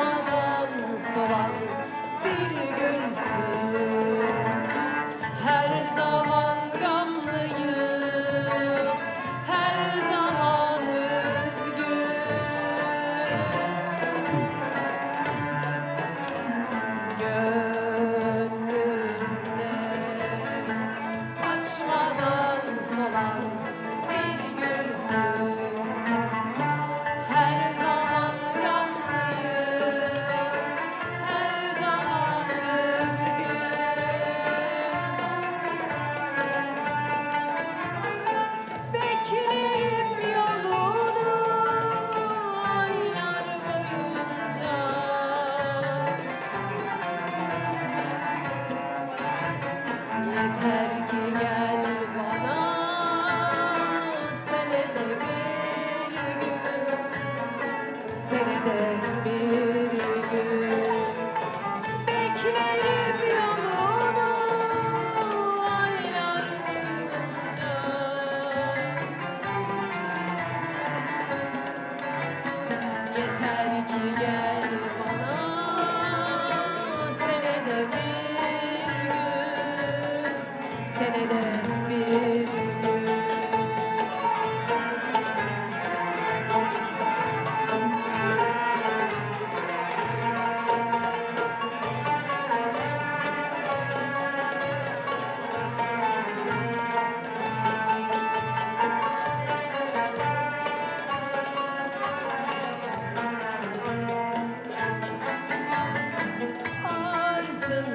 Açmadan solan bir gülsün. Her zaman Yeter ki gel Senede bir gün. Ağarsın